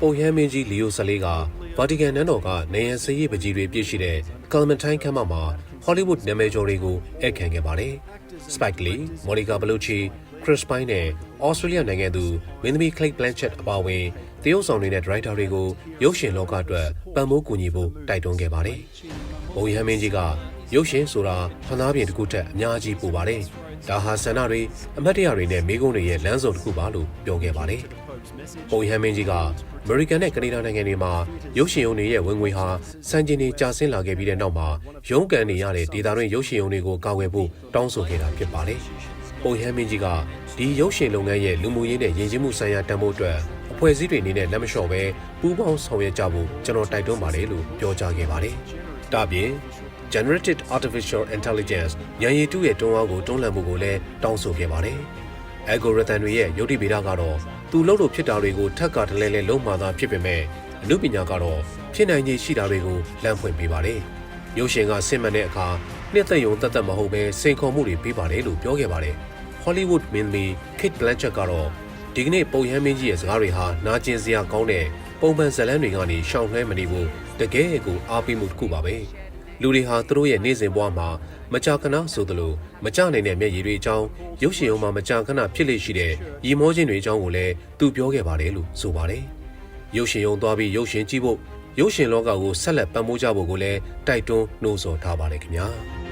ပုပ်ရဟန်းမင်းကြီးလီယို14ကဗာတီကန်နန်းတော်ကနေရန်စရေးပကြီးတွေပြည့်ရှိတဲ့ကာလမန်ထိုင်းခမ်းမမှာဟောလိဝုဒ်နာမည်ကျော်တွေကိုဧည့်ခံခဲ့ပါတယ်။ Spike Lee, Monica Bellucci, Chris Pine နဲ့ Australia နိုင်ငံသူမင်းသမီး Kate Blanchett အပါအဝင်တရုတ်ဆောင်တွေနဲ့ဒရိုက်တာတွေကိုရုပ်ရှင်လောကအတွက်ပံ့ပိုးကူညီဖို့တိုက်တွန်းခဲ့ပါတယ်။ဘုံရဟန်းမင်းကြီးကရုပ်ရှင်ဆိုတာဖန်သားပြင်တစ်ခုထက်အများကြီးပိုပါတယ်။ ဒါဟာဆန္ဒတွေအမတ်တရတွေနဲ့မိကုန်းတွေရဲ့လမ်းစုံတစ်ခုပါလို့ပြောခဲ့ပါတယ်။ပုံရဟန်းမင်းကြီးကအမေရိကန်နဲ့ကနေဒါနိုင်ငံတွေမှာရုပ်ရှင်ရုံတွေရဲ့ဝင်ငွေဟာစံချိန်တွေကျဆင်းလာခဲ့ပြီးတဲ့နောက်မှာရုံးကန်နေရတဲ့ဒေသတွင်းရုပ်ရှင်ရုံတွေကိုကာကွယ်ဖို့တောင်းဆိုခဲ့တာဖြစ်ပါတယ်။ပုံရဟန်းမင်းကြီးကဒီရုပ်ရှင်လုပ်ငန်းရဲ့လူမှုရေးနဲ့ယဉ်ကျေးမှုဆိုင်ရာတန်ဖိုးအတွက်အဖွဲ့အစည်းတွေအနေနဲ့လက်မလျှော့ပဲပူးပေါင်းဆောင်ရွက်ကြဖို့ကျွန်တော်တိုက်တွန်းပါတယ်လို့ပြောကြားခဲ့ပါတယ်။ဒါပြင် Generative Artificial Intelligence ဉာဏ်ရည်တုရဲ့တွန်းအားကိုတွန်းလှန်မှုကိုလည်းတောင်းဆိုခဲ့ပါတယ်။ algorithm တွေရဲ့ယုတ်တိဗေဒကတော့သူလုပ်လို့ဖြစ်တာတွေကိုထက်ကတလဲလဲလုံးမှသာဖြစ်ပေမဲ့အမှုပညာကတော့ဖြစ်နိုင်ခြေရှိတာတွေကိုလမ်းဖွင့်ပေးပါတယ်။ရုပ်ရှင်ကဆင်မှန်တဲ့အခါနှစ်သက်ယုံသက်သက်မဟုတ်ပဲစိန်ခေါ်မှုတွေပေးပါတယ်လို့ပြောခဲ့ပါတယ်။ Hollywood မင်းသမီး Kate Blanchett ကတော့ဒီကနေ့ပုံရမ်းမင်းကြီးရဲ့စကားတွေဟာနာကျင်စရာကောင်းတဲ့ပုံမှန်ဇာတ်လမ်းတွေကနေရှောင်နှဲမနေဘူးတကယ်ကိုအားပေးမှုတစ်ခုပါပဲ။ လူတွေဟာသူတို့ရဲ့နေ့စဉ်ဘဝမှာမကြာခဏဆိုသလိုမကြနိုင်တဲ့မျက်ရည်တွေအကြောင်းရုပ်ရှင်ရုံမှာမကြာခဏဖြစ်လေရှိတဲ့ရီမောခြင်းတွေအကြောင်းကိုလည်းသူပြောခဲ့ပါတယ်လို့ဆိုပါတယ်။ရုပ်ရှင်ရုံသွားပြီးရုပ်ရှင်ကြည့်ဖို့ရုပ်ရှင်လောကကိုဆက်လက်ပံ့ပိုးကြဖို့ကိုလည်းတိုက်တွန်းနှိုးဆော်ထားပါတယ်ခင်ဗျာ။